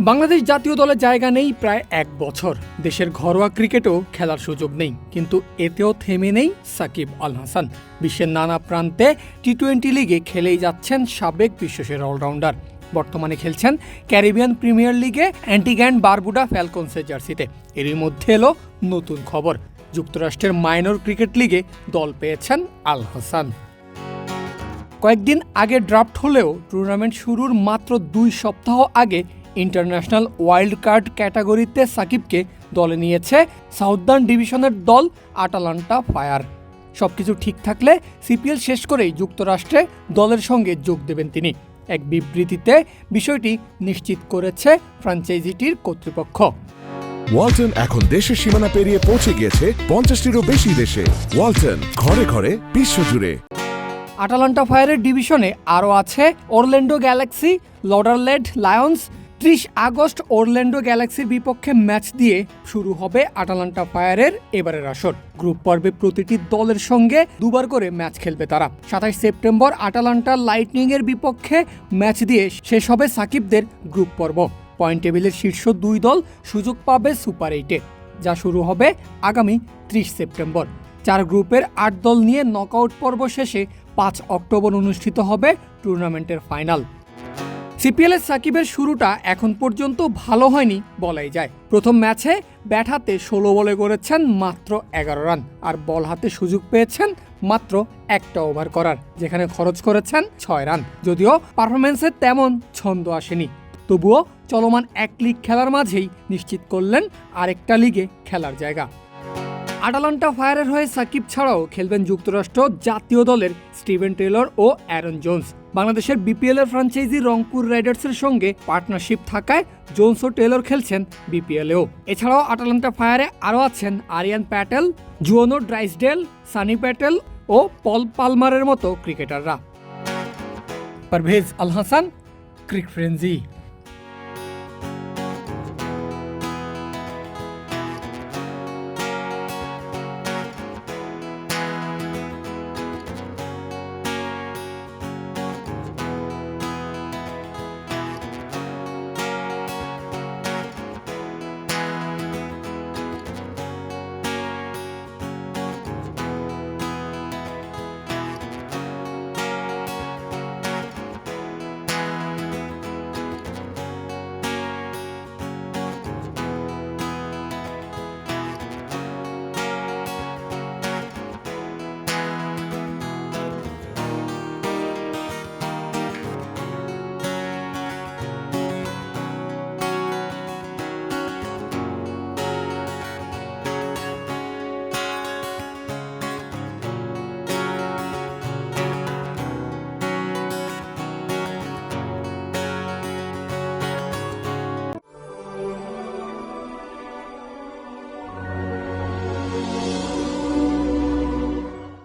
বাংলাদেশ জাতীয় দলে জায়গা নেই প্রায় এক বছর। দেশের ঘরোয়া ক্রিকেটেও খেলার সুযোগ নেই। কিন্তু এতেও থেমে নেই সাকিব আল হাসান। বিশ্বের নানা প্রান্তে টি টোয়েন্টি লিগে খেলেই যাচ্ছেন সাবেক বিশ্বসেরা অলরাউন্ডার। বর্তমানে খেলছেন ক্যারিবিয়ান প্রিমিয়ার লিগে অ্যান্টিগ্যান্ড বারবুডা ফ্যালকনসের জার্সিতে। এরই মধ্যে এলো নতুন খবর। যুক্তরাষ্ট্রের মাইনর ক্রিকেট লিগে দল পেয়েছেন আল হাসান। কয়েকদিন আগে ড্রাফট হলেও টুর্নামেন্ট শুরুর মাত্র দুই সপ্তাহ আগে ইন্টারন্যাশনাল ওয়াইল্ড কার্ড ক্যাটাগরিতে সাকিবকে দলে নিয়েছে সাউদার্ন ডিভিশনের দল আটালান্টা ফায়ার। সবকিছু ঠিক থাকলে সিপিএল শেষ করেই যুক্তরাষ্ট্রে দলের সঙ্গে যোগ দেবেন তিনি। এক বিবৃতিতে বিষয়টি নিশ্চিত করেছে ফ্র্যাঞ্চাইজিটির কর্তৃপক্ষ। ওয়ালটন এখন দেশের সীমানা পেরিয়ে পৌঁছে গিয়েছে পঞ্চাশটিরও বেশি দেশে। ওয়ালটন ঘরে ঘরে বিশ্বজুড়ে। আটালান্টা ফায়ারের ডিভিশনে আরও আছে ওরল্যান্ডো গ্যালাক্সি লডারলেড লায়ন্স ত্রিশ আগস্ট ওরল্যান্ডো গ্যালাক্সির বিপক্ষে ম্যাচ দিয়ে শুরু হবে আটালান্টা ফায়ারের এবারের আসর। গ্রুপ পর্বে প্রতিটি দলের সঙ্গে দুবার করে ম্যাচ খেলবে তারা। সাতাশ সেপ্টেম্বর আটালান্টা লাইটনিং এর বিপক্ষে ম্যাচ দিয়ে শেষ হবে সাকিবদের গ্রুপ পর্ব। পয়েন্ট টেবিলের শীর্ষ দুই দল সুযোগ পাবে সুপার এইটে, যা শুরু হবে আগামী ত্রিশ সেপ্টেম্বর। চার গ্রুপের আট দল নিয়ে নকআউট পর্ব শেষে পাঁচ অক্টোবর অনুষ্ঠিত হবে টুর্নামেন্টের ফাইনাল। সিপিএলের সাকিবের শুরুটা এখন পর্যন্ত ভালো হয়নি বলাই যায়। প্রথম ম্যাচে ব্যাট হাতে ষোলো বলে করেছেন মাত্র এগারো রান, আর বল হাতে সুযোগ পেয়েছেন মাত্র একটা ওভার করার, যেখানে খরচ করেছেন ছয় রান। যদিও পারফরমেন্সের তেমন ছন্দ আসেনি। তবুও চলমান এক লিগ খেলার মাঝেই নিশ্চিত করলেন আরেকটা লিগে খেলার জায়গা। আটালান্টা ফায়ারের হয়ে সাকিব ছাড়াও খেলবেন যুক্তরাষ্ট্র জাতীয় দলের স্টিভেন টেলর ও অ্যারন জোন্স। বাংলাদেশের বিপিএল এর ফ্র্যাঞ্চাইজি রংপুর রাইডার্সের সঙ্গে পার্টনারশিপ থাকায় জোন্স ও টেলর খেলছেন বিপিএলেও। এছাড়াও আটালান্টা ফায়ারে আরও আছেন আরিয়ান প্যাটেল, জুয়ানো ড্রাইসডেল, সানি প্যাটেল ও পল পালমারের মতো ক্রিকেটাররা। Parvez Al Hasan, cric frenzy